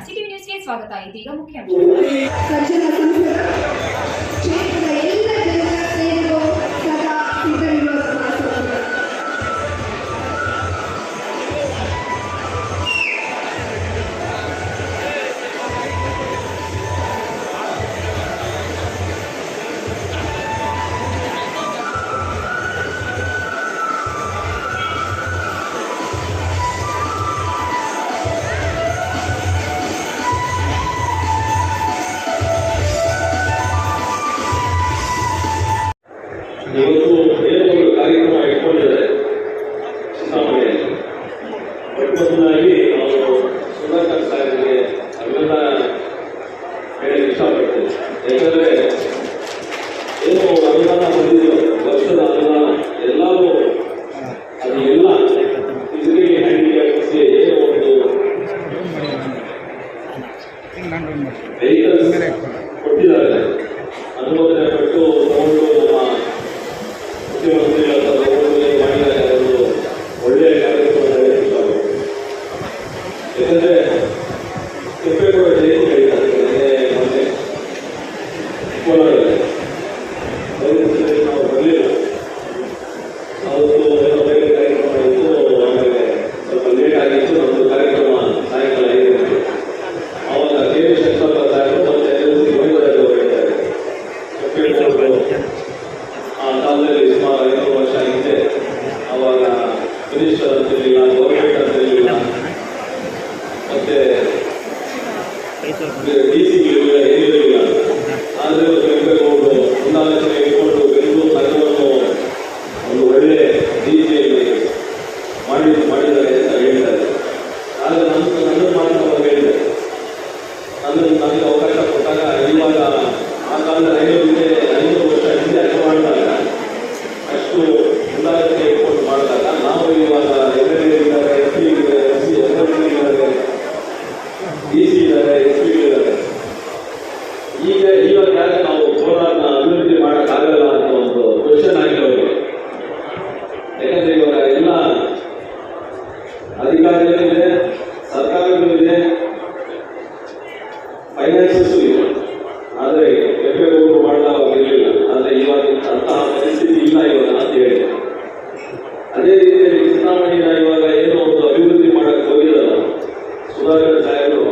City news के स्वागत आई थी मुख्य ಸಿದ್ದರಾಮಯ್ಯ ಮೊದಲನಾಗಿ ನಾವು ಸುಧಾಕರ್ ಅವೆಲ್ಲ ಹೇಳಿ ಇಷ್ಟಪಡ್ತೇನೆ ಯಾಕಂದರೆ ಏನು ಅನುದಾನ ಬಂದಿದೆಯೋ ವರ್ಷದ ಅನುದಾನ ಎಲ್ಲವೂ ಅದು ಎಲ್ಲ ಫಿಸಿಕಲಿ ಹ್ಯಾಂಡಿಕ್ಯಾಪ್ಸ್ಗೆ ಒಂದು ವೆಹಿಕಲ್ಸ್ ಕೊಟ್ಟಿದ್ದಾರೆ ಅನುಮೋದನೆ ಪಟ್ಟು ತಗೊಂಡು ನಮ್ಮ ಮುಖ್ಯಮಂತ್ರಿಗಳ ನನ್ನ ನನಗೆ ಅವಕಾಶ ಕೊಟ್ಟಾಗ ಇವಾಗ ಆ ಕಾಲದ ರೈಲು ಹಿಂದೆ ಐದು ವರ್ಷ ಹಿಂದೆ ಅಷ್ಟು ಮಾಡಿದಾಗ ಅಷ್ಟು ಮುಂದಾಲೋಚನೆ ಕೊಟ್ಟು ಮಾಡಿದಾಗ ನಾವು ಇವಾಗ ಎಂ ಎಲ್ ಎ ಇದ್ದಾರೆ ಎಸ್ ಪಿ ಇದ್ದಾರೆ ಎಸ್ ಸಿ ಎಸ್ ಎಲ್ ಇದ್ದಾರೆ, ಡಿ ಸಿ ಇದ್ದಾರೆ, ಎಸ್ ಪಿ ಇದ್ದಾರೆ. ಈಗ ಇವಾಗ ಯಾಕೆ ನಾವು ಕೋಲಾರನ ಅಭಿವೃದ್ಧಿ ಮಾಡೋಕ್ಕಾಗಲ್ಲ ಅಂತ ಒಂದು ಕ್ವಶನ್ ಆಗಿದೆ ಅವರಿಗೆ ಯಾಕಂದ್ರೆ ಇವಾಗ ಎಲ್ಲ ಅಧಿಕಾರಿಗಳಿದೆ ಸರ್ಕಾರಗಳಿದೆ ಫೈನಾನ್ಸಸ್ ಇದೆ ಆದರೆ ಕೆಂಪೇಗೌಡರು ಮಾಡಿದಾಗ ಇರಲಿಲ್ಲ. ಆದರೆ ಇವಾಗ ಅಂತಹ ಪರಿಸ್ಥಿತಿ ಇಲ್ಲ ಇವಾಗ ಅಂತ ಹೇಳಿದೆ ಅದೇ ರೀತಿಯಲ್ಲಿ ಸಿದ್ದರಾಮಯ್ಯ ಇವಾಗ ಏನೋ ಒಂದು ಅಭಿವೃದ್ಧಿ ಮಾಡಕ್ಕೆ ಹೋಗಿದಲ್ಲ ಸುಧಾಕರ್ ಸಾಹೇಬರು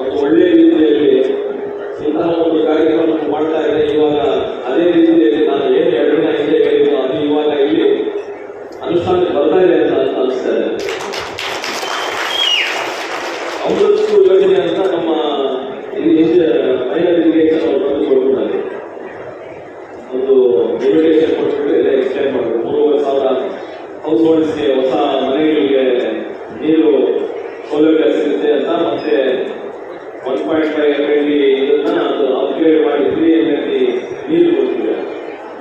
ಒಂದು ಒಳ್ಳೆಯ ರೀತಿಯಲ್ಲಿ ಇಂತಹ ಒಂದು ಕಾರ್ಯಕ್ರಮ ಮಾಡ್ತಾ ಇದೆ ಇವಾಗ ಅದೇ ರೀತಿಯಲ್ಲಿ ನಾನು ಏನು ಎರಡು ದಿನ ಹಿಂದೆ ಹೇಳಿದ್ದು ಅದು ಇವಾಗ ಇಲ್ಲಿ ಅನುಷ್ಠಾನಕ್ಕೆ ಬರ್ತಾ ಇದೆ ಅಂತ ಅನಿಸ್ತಾ ಇದೆ. ಹೌಸ್ ಹೊಸ ಮನೆಗಳಿಗೆ ನೀರು ಸೌಲಭ್ಯ ಸಿಗುತ್ತೆ ಅಂತ ಮತ್ತೆ ಒನ್ ಪಾಯಿಂಟ್ ಫೈವ್ ಎಂ ಇದನ್ನ ಅದು ಅಪ್ಗ್ರೇಡ್ ಮಾಡಿ ತ್ರೀ ಎಂ ನೀರು ಕೊಡ್ತೀವಿ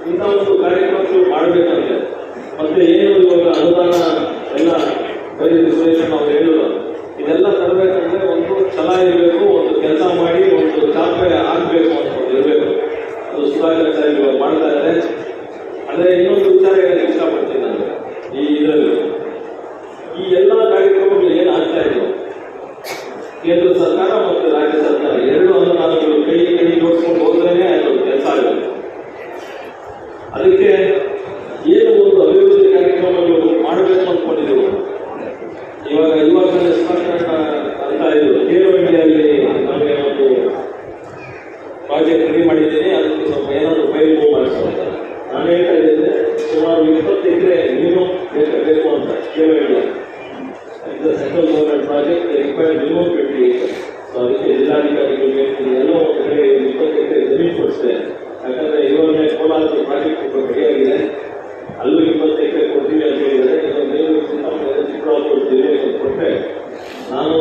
ಇಂಥ ಒಂದು ಕಾರ್ಯಕ್ರಮಗಳು ಮಾಡಬೇಕಂತೆ. ಮತ್ತೆ ಏನು ಇವಾಗ ಅನುದಾನ ಎಲ್ಲ ಬರೀ ಸುರೇಶ್ ನಾವು ಹೇಳಿಲ್ಲ. ಇದೆಲ್ಲ ತರಬೇಕಂದ್ರೆ ಒಂದು ಛಲ ಇರಬೇಕು, ಒಂದು ಕೆಲಸ ಮಾಡಿ, ಒಂದು ಚಾಪೆ ಆಗಬೇಕು ಅಂತ ಒಂದು ಇರಬೇಕು. ಅದು ಸುಧಾಕರ್ ಸರ್ ಇವಾಗ ಮಾಡ್ತಾ ಇದ್ದಾರೆ. ಅದೇ ಇನ್ನೊಂದು ವಿಚಾರ ಹೇಳಕ್ಕೆ ಇಷ್ಟಪಡ್ತೀನಿ ನಾನು. ಈ ಇದರಲ್ಲಿ ಈ ಎಲ್ಲ ಕಾರ್ಯಕ್ರಮಗಳು ಏನು ಆಗ್ತಾ ಕೇಂದ್ರ ಸರ್ಕಾರ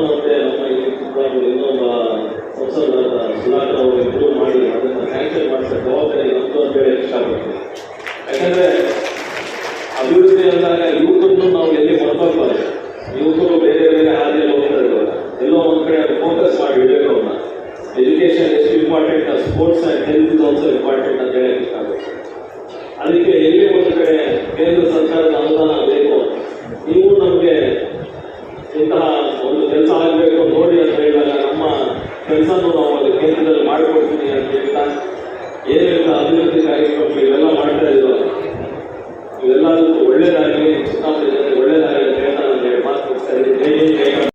ಮತ್ತೆ ಇನ್ನೊಬ್ಬ ಇಂಪ್ರೂವ್ ಮಾಡಿ ಅದನ್ನು ಸ್ಯಾಂಕ್ಷನ್ ಮಾಡಿಸೋ ಜವಾಬ್ದಾರಿ ನಮ್ಮದು ಅಂತ ಹೇಳಿ ಇಷ್ಟಪಡ್ತೀನಿ ಯಾಕಂದ್ರೆ ಅಭಿವೃದ್ಧಿ ಅಂದಾಗ ಯುವಕರನ್ನು ನಾವು ಎಲ್ಲಿ ಮರ್ತೋಗ್ಬಾರ್ದು ಯುವಕರು ಬೇರೆ ಬೇರೆ ಹಾದಿಯಲ್ಲಿ ಹೋಗ್ತಾ ಇದ್ದಾರೆ ಎಲ್ಲೋ ಒಂದ್ ಕಡೆ ಫೋಕಸ್ ಮಾಡಿ ಇಡಬೇಕು ಅವ್ರನ್ನ ಎಜುಕೇಶನ್ ಎಷ್ಟು important sports and health is also important ಅಂತ ಹೇಳಕ್ ಇಷ್ಟ ಆಗುತ್ತೆ ಅದಕ್ಕೆ ಎಲ್ಲಿ ಒಂದು ಕಡೆ ಕೇಂದ್ರ ಸರ್ಕಾರದ ಅನುದಾನ ಬೇಕು ನೀವು ನಮಗೆ ಇಂತಹ ಒಂದು ಕೆಲಸ ಆಗಬೇಕು ನೋಡಿ ಅಂತ ಹೇಳಿದಾಗ ನಮ್ಮ ಕೆಲಸನೂ ನಾವು ಅಲ್ಲಿ ಕೇಂದ್ರದಲ್ಲಿ ಮಾಡಿಕೊಡ್ತೀನಿ ಅಂತ ಹೇಳ್ತಾ ಏನೆಲ್ಲ ಅಭಿವೃದ್ಧಿ ಕಾರ್ಯಕ್ರಮ ಇವೆಲ್ಲ ಮಾಡ್ತಾ ಇದ್ರು ಇವೆಲ್ಲದಕ್ಕೂ ಒಳ್ಳೇದಾಗಲಿ ಚಿಕ್ಕಮಗಳೂರು ಜನರಿಗೆ ಒಳ್ಳೇದಾಗಲಿ ಅಂತ ಹೇಳ್ತಾ ನಾನು ಎರಡು ಮಾತು ಮುಗಿಸ್ತಾ ಇದ್ದೀನಿ ಜೈ ಹಿಂದ್, ಜೈ ಕರ್ನಾಟಕ.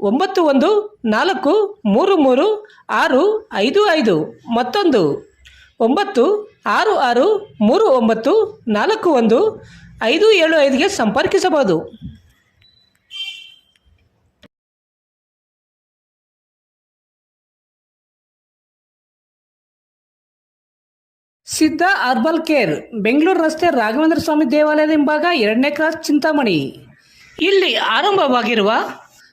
ಒಂಬತ್ತು ಒಂದು, ನಾಲ್ಕು, ಮೂರು ಮೂರು, ಆರು, ಐದು ಐದು. ಮತ್ತೊಂದು. ಒಂಬತ್ತು, ಆರು ಆರು, ಮೂರು, ಒಂಬತ್ತು, ನಾಲ್ಕು, ಒಂದು, ಐದು, ಏಳು, ಐದುಗೆ ಸಂಪರ್ಕಿಸಬಹುದು. ಸಿದ್ಧ ಅರ್ಬಲ್ ಕೇರ್, ಬೆಂಗಳೂರು ರಸ್ತೆ ರಾಘವೇಂದ್ರ ಸ್ವಾಮಿ ದೇವಾಲಯದ ಹಿಂಭಾಗ ಎರಡನೇ ಕ್ರಾಸ್ ಚಿಂತಾಮಣಿ. ಇಲ್ಲಿ ಆರಂಭವಾಗಿರುವ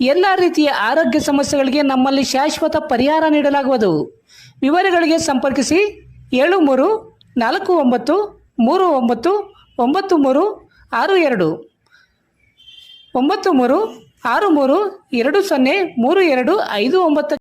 ಎಲ್ಲ ರೀತಿಯ ಆರೋಗ್ಯ ಸಮಸ್ಯೆಗಳಿಗೆ ನಮ್ಮಲ್ಲಿ ಶಾಶ್ವತ ಪರಿಹಾರ ನೀಡಲಾಗುವುದು. ವಿವರಗಳಿಗೆ ಸಂಪರ್ಕಿಸಿ ಏಳು ಮೂರು ನಾಲ್ಕು ಒಂಬತ್ತು ಮೂರು ಒಂಬತ್ತು ಒಂಬತ್ತು ಮೂರು ಆರು ಎರಡು. ಒಂಬತ್ತು ಮೂರು ಆರು ಮೂರು ಎರಡು ಸೊನ್ನೆ ಮೂರು ಎರಡು ಐದು ಒಂಬತ್ತು